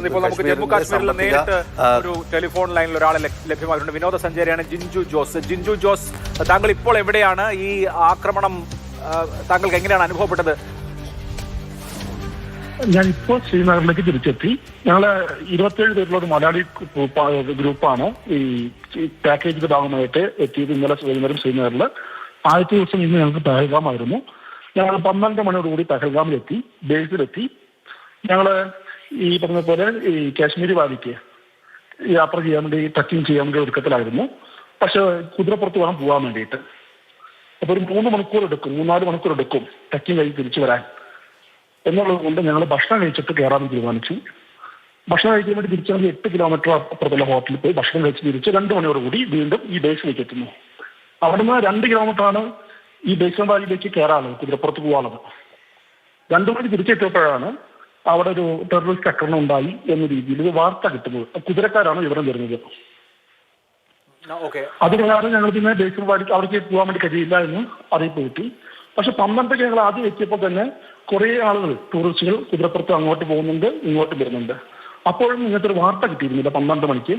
ചേരുന്നത് ഇപ്പോൾ നമുക്ക് ജമ്മു കാശ്മീരിൽ നേരിട്ട് ഒരു ടെലിഫോൺ ലൈനിൽ ഒരാളെ ലഭ്യ- ലഭ്യമായിട്ടുണ്ട്. വിനോദസഞ്ചാരിയാണ് ജിൻജു ജോസ്. ജിൻജു ജോസ് താങ്കൾ ഇപ്പോൾ എവിടെയാണ് ഈ ആക്രമണം താങ്കൾക്ക് എങ്ങനെയാണ് അനുഭവപ്പെട്ടത്? ഞാൻ ഇപ്പോൾ ശ്രീനഗറിലേക്ക് തിരിച്ചെത്തി. ഞങ്ങൾ ഇരുപത്തിയേഴ് പേരുള്ള ഒരു മലയാളി ഗ്രൂപ്പാണ് ഈ ഈ പാക്കേജിന്റെ ഭാഗമായിട്ട് എത്തിയത് ഇന്നലെ വൈകുന്നേരം ശ്രീനഗറിൽ ആദ്യത്തെ ദിവസം ഇന്ന് ഞങ്ങൾക്ക് പഹൽഗാം ആയിരുന്നു ഞങ്ങൾ പന്ത്രണ്ട് മണിയോടുകൂടി പഹൽഗാമിലെത്തി ബേസിലെത്തി. ഞങ്ങൾ ഈ പറഞ്ഞ പോലെ ഈ കാശ്മീരി വാദിക്ക്. യാത്ര ചെയ്യാൻ വേണ്ടി ട്രക്കിംഗ് ചെയ്യാൻ വേണ്ടി ഒരുക്കത്തിലായിരുന്നു. പക്ഷെ കുതിരപ്പുറത്ത് വേണം പോകാൻ വേണ്ടിയിട്ട്. അപ്പൊ ഒരു മൂന്ന് മണിക്കൂർ എടുക്കും മൂന്നാൽ മണിക്കൂർ എടുക്കും ട്രക്കിംഗ് കഴിഞ്ഞ് തിരിച്ചു വരാൻ. എന്നുള്ളത് കൊണ്ട് ഞങ്ങൾ ഭക്ഷണം കഴിച്ചിട്ട് കയറാൻ തീരുമാനിച്ചു. ഭക്ഷണം കഴിക്കാൻ വേണ്ടി തിരിച്ചു എട്ട് കിലോമീറ്റർ അപ്പുറത്തുള്ള ഹോട്ടലിൽ പോയി ഭക്ഷണം കഴിച്ച് തിരിച്ച് രണ്ട് മണിയോടുകൂടി വീണ്ടും ഈ ബേസിലേക്ക് എത്തുന്നു. അവിടുന്ന് രണ്ട് കിലോമീറ്റർ ആണ് ഈ ബേസൻ വാലിയിലേക്ക് കയറാനുള്ളത് കുതിരപ്പുറത്ത് പോകാനുള്ളത് രണ്ടു മണി തിരിച്ചെത്തിയപ്പോഴാണ് അവിടെ ഒരു ടെററിസ്റ്റ് ആക്രമണം ഉണ്ടായി എന്ന രീതിയിൽ ഒരു വാർത്ത കിട്ടുന്നത്. കുതിരക്കാരാണ് വിവരം തരുന്നത്. അത് പ്രകാരം ഞങ്ങൾ പിന്നെ ബേസിൽ വാടി അവിടേക്ക് പോകാൻ വേണ്ടി കഴിയില്ല എന്ന് അറിയിപ്പ് കിട്ടി പക്ഷെ പന്ത്രണ്ടൊക്കെ ഞങ്ങൾ ആദ്യം എത്തിയപ്പോൾ തന്നെ കുറേ ആളുകൾ ടൂറിസ്റ്റുകൾ കുതിരപ്പുറത്ത് അങ്ങോട്ട് പോകുന്നുണ്ട് ഇങ്ങോട്ട് വരുന്നുണ്ട്. അപ്പോഴും ഇങ്ങനത്തെ ഒരു വാർത്ത കിട്ടിയിരുന്നില്ല പന്ത്രണ്ട് മണിക്ക്.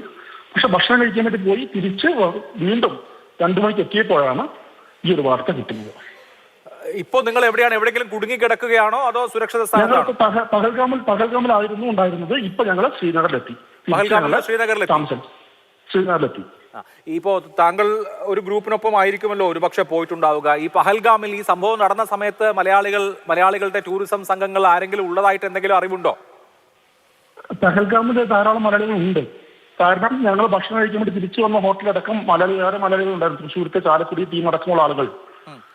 പക്ഷെ ഭക്ഷണം കഴിക്കാൻ വേണ്ടി പോയി തിരിച്ച് വീണ്ടും രണ്ടു മണിക്ക് എത്തിയപ്പോഴാണ് ഈ ഒരു വാർത്ത കിട്ടുന്നത്. ഇപ്പോൾ നിങ്ങൾ എവിടെയാണ്? എവിടെയെങ്കിലും കുടുങ്ങി കിടക്കുകയാണോ അതോ സുരക്ഷിത സ്ഥാനത്താണോ? പഹ- പഹൽഗാമിൽ പഹൽഗാമിലായിരുന്നു ഉണ്ടായിരുന്നത്. ഇപ്പൊ ഞങ്ങൾ ശ്രീനഗറിലെത്തി. പഹൽഗാമിൽ ശ്രീനഗറിലെത്തി. താമസം. ശ്രീനഗറിലെത്തി. ഇപ്പോ താങ്കൾ ഒരു ഗ്രൂപ്പിനൊപ്പം ആയിരിക്കുമല്ലോ ഒരുപക്ഷെ പോയിട്ടുണ്ടാവുക. ഈ പഹൽഗാമിൽ ഈ സംഭവം നടന്ന സമയത്ത് മലയാളികൾ മലയാളികളുടെ ടൂറിസം സംഘങ്ങൾ ആരെങ്കിലും ഉള്ളതായിട്ട് എന്തെങ്കിലും അറിവുണ്ടോ? പഹൽഗാമിൽ ധാരാളം മലയാളികൾ ഉണ്ട്. കാരണം ഞങ്ങൾ ഭക്ഷണം കഴിക്കുമ്പോൾ വേണ്ടി തിരിച്ചു വന്ന ഹോട്ടലടക്കം മലയാളി വേറെ മലയാളികൾ ഉണ്ടായിരുന്നു തൃശ്ശൂരത്തെ ചാലക്കുടി ടീം അടക്കമുള്ള ആളുകൾ.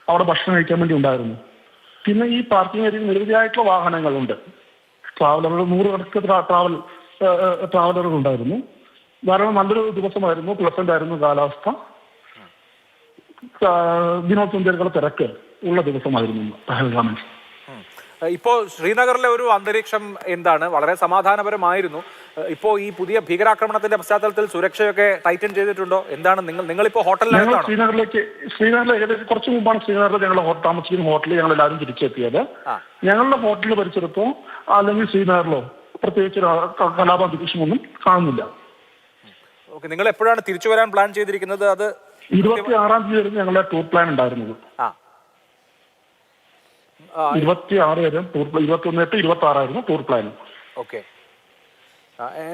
അവിടെ ഭക്ഷണം കഴിക്കാൻ വേണ്ടി ഉണ്ടായിരുന്നു. പിന്നെ ഈ പാർക്കിംഗ് ഏരിയയിൽ നിരവധിയായിട്ടുള്ള വാഹനങ്ങളുണ്ട്. ട്രാവലറുകൾ നൂറുകണക്ക് ട്രാവൽ ട്രാവലറുകൾ ഉണ്ടായിരുന്നു. ധാരാളം നല്ലൊരു ദിവസമായിരുന്നു പ്ലസന്റ് ആയിരുന്നു കാലാവസ്ഥ. വിനോദസഞ്ചാരികളെ തിരക്ക് ഉള്ള ദിവസമായിരുന്നു പഹൽഗാമിൽ. ഉം. ഏഹ് ഇപ്പോ ശ്രീനഗറിലെ ഒരു അന്തരീക്ഷം എന്താണ്? വളരെ സമാധാനപരമായിരുന്നു. ഇപ്പോ ഈ പുതിയ ഭീകരാക്രമണത്തിന്റെ പശ്ചാത്തലത്തിൽ സുരക്ഷയൊക്കെ ടൈറ്റൻ ചെയ്തിട്ടുണ്ടോ? എന്താണ് നിങ്ങൾ നിങ്ങളിപ്പോ ഹോട്ടലിലാണ് ശ്രീനഗറിലേക്ക് ശ്രീനഗറിൽ ഏകദേശം കുറച്ച് മുമ്പാണ് ശ്രീനഗറിൽ ഞങ്ങൾ താമസിക്കുന്ന ഹോട്ടലിൽ ഞങ്ങൾ എല്ലാവരും തിരിച്ചെത്തിയത്. ഞങ്ങളുടെ ഹോട്ടലിൽ പരിസരത്തോ അല്ലെങ്കിൽ ശ്രീനഗറിലോ പ്രത്യേകിച്ച് കലാപ അന്തരീക്ഷമൊന്നും കാണുന്നില്ല. ഓക്കെ നിങ്ങൾ എപ്പോഴാണ് തിരിച്ചു വരാൻ പ്ലാൻ ചെയ്തിരിക്കുന്നത്? അത് ഇരുപത്തി ആറാം തീയതി വരെ ഞങ്ങളുടെ ടൂർ പ്ലാൻ ഉണ്ടായിരുന്നത്. ഇരുപത്തി ആറ് വരെ ടൂർ ഇരുപത്തി ഒന്ന് എട്ട് ഇരുപത്തി ആറായിരുന്നു ടൂർ പ്ലാൻ. ഓക്കെ.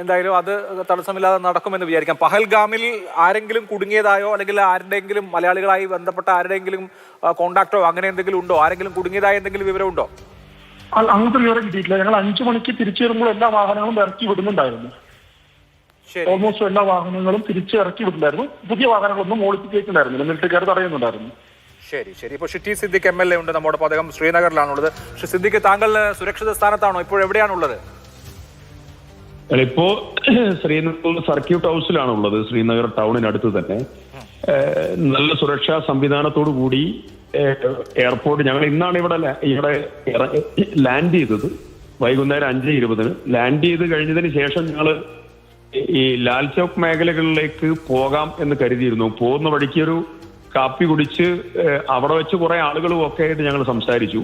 എന്തായാലും അത് തടസ്സമില്ലാതെ നടക്കുമെന്ന് വിചാരിക്കാം. പഹൽഗാമിൽ ആരെങ്കിലും കുടുങ്ങിയതായോ അല്ലെങ്കിൽ ആരുടെയെങ്കിലും മലയാളികളായി ബന്ധപ്പെട്ട ആരുടെയെങ്കിലും കോണ്ടാക്റ്റോ അങ്ങനെ എന്തെങ്കിലും ഉണ്ടോ? ആരെങ്കിലും കുടുങ്ങിയതായ എന്തെങ്കിലും വിവരമുണ്ടോ ഉണ്ടോ? അങ്ങനത്തെ വിവരം കിട്ടിയിട്ടില്ല. ഞങ്ങൾ അഞ്ചു മണിക്ക് തിരിച്ചു വരുമ്പോൾ എല്ലാ വാഹനങ്ങളും ഇറക്കി വിടുന്നുണ്ടായിരുന്നു. ഓൾമോസ്റ്റ് എല്ലാ വാഹനങ്ങളും തിരിച്ച് ഇറക്കി വിടുന്നുണ്ടായിരുന്നു. പുതിയ വാഹനങ്ങളൊന്നും മോളിക്ക് കയറ്റുണ്ടായിരുന്നില്ല മിലിറ്ററിക്കാർ തടയുന്നുണ്ടായിരുന്നു. ശരി ശരി. ഇപ്പോൾ ഷിറ്റി സിദ്ദിഖ് എം എൽ എ ഉണ്ട്. നമ്മുടെ അദ്ദേഹം ശ്രീനഗറിലാണുള്ളത്. ശ്രീ സിദ്ദിഖ് താങ്കൾ സുരക്ഷിത സ്ഥാനത്താണോ? ഇപ്പോൾ എവിടെയാണുള്ളത് ഇപ്പോ ശ്രീനഗർ സർക്യൂട്ട് ഹൗസിലാണ് ഉള്ളത് ശ്രീനഗർ ടൗണിനടുത്ത് തന്നെ. നല്ല സുരക്ഷാ സംവിധാനത്തോടു കൂടി എയർപോർട്ട് ഞങ്ങൾ ഇന്നാണ് ഇവിടെ ഇവിടെ ലാൻഡ് ചെയ്തത്. വൈകുന്നേരം അഞ്ച് ഇരുപതിന്. ലാൻഡ് ചെയ്ത് കഴിഞ്ഞതിന് ശേഷം ഞങ്ങൾ ഈ ലാൽ ചോക്ക് മേഖലകളിലേക്ക് പോകാം എന്ന് കരുതിയിരുന്നു. പോകുന്ന വഴിക്ക് ഒരു കാപ്പി കുടിച്ച് അവിടെ വെച്ച് കുറെ ആളുകളും ഒക്കെ ആയിട്ട് ഞങ്ങൾ സംസാരിച്ചു.